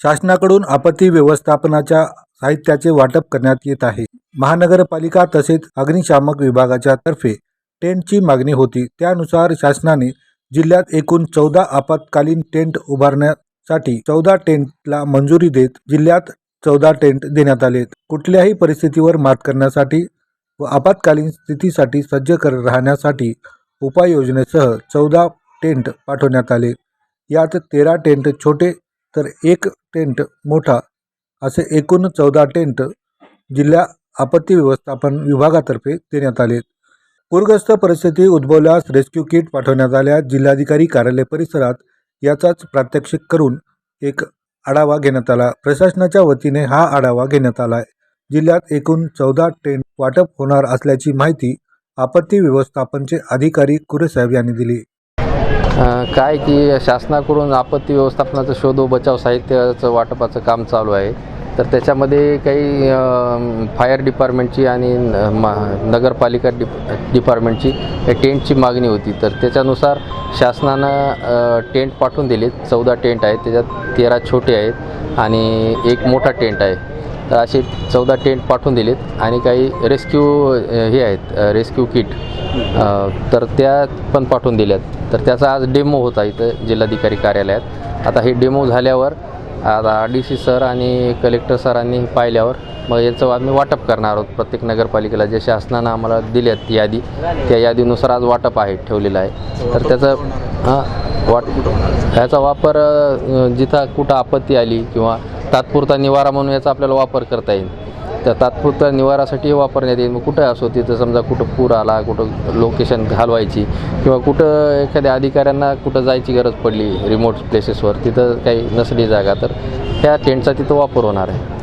शासनाकडून आपत्ती व्यवस्थापनाच्या साहित्याचे वाटप करण्यात येत आहे. महानगरपालिका तसेच अग्निशामक विभागाच्या तर्फे टेंटची मागणी होती. त्यानुसार शासनाने जिल्ह्यात एकूण चौदा आपत्कालीन टेंट उभारण्यासाठी चौदा टेंटला मंजुरी देत जिल्ह्यात चौदा टेंट देण्यात आले कुठल्याही परिस्थितीवर मात करण्यासाठी व आपत्कालीन स्थितीसाठी सज्ज कर राहण्यासाठी उपाययोजनेसह चौदा टेंट पाठवण्यात आले. यात तेरा टेंट छोटे तर एक टेंट मोठा असे एकूण चौदा टेंट जिल्हा आपत्ती व्यवस्थापन विभागातर्फे देण्यात आले पूरग्रस्त परिस्थिती उद्भवल्यास रेस्क्यू किट पाठवण्यात आल्या. जिल्हाधिकारी कार्यालय परिसरात याचाच प्रात्यक्षिक करून एक आढावा घेण्यात आला. प्रशासनाच्या वतीने हा आढावा घेण्यात आला. जिल्ह्यात एकूण चौदा टेंट वाटप होणार असल्याची माहिती आपत्ती व्यवस्थापनचे अधिकारी कुरेसाहेब यांनी दिली. काय की शासनाकडून आपत्ती व्यवस्थापनाचं शोध व बचाव साहित्याचं वाटपाचं काम चालू आहे. तर त्याच्यामध्ये काही फायर डिपार्टमेंटची आणि न- मा- नगरपालिका डिप डिपार्टमेंटची टेंटची मागणी होती. तर त्याच्यानुसार शासनानं टेंट पाठवून दिलेत. चौदा टेंट आहेत. त्याच्यात तेरा छोटे आहेत आणि एक मोठा टेंट आहे. तर असे चौदा टेंट पाठवून दिलेत. आणि काही रेस्क्यू हे आहेत रेस्क्यू किट तर त्या पण पाठवून दिल्यात. तर त्याचा आज डेमो होता इथं जिल्हाधिकारी कार्यालयात. आता हे डेमो झाल्यावर आता आर डी सी सर आणि कलेक्टर सरांनी पाहिल्यावर मग याचं आम्ही वाटप करणार आहोत. प्रत्येक नगरपालिकेला जे शासनानं आम्हाला दिल्यात यादी त्या यादीनुसार आज वाटप आहे ठेवलेलं आहे. तर त्याचं हां वाट ह्याचा वापर जिथं कुठं आपत्ती आली किंवा तात्पुरता निवारा म्हणून याचा आपल्याला वापर करता येईल. त्या तात्पुरत्या निवारासाठी वापरण्यात येईल. मग कुठं असो तिथं समजा कुठं पूर आला कुठं लोकेशन घालवायची किंवा कुठं एखाद्या अधिकाऱ्यांना कुठं जायची गरज पडली रिमोट प्लेसेसवर तिथं काही नसली जागा तर त्या टेंटचा तिथं वापर होणार आहे.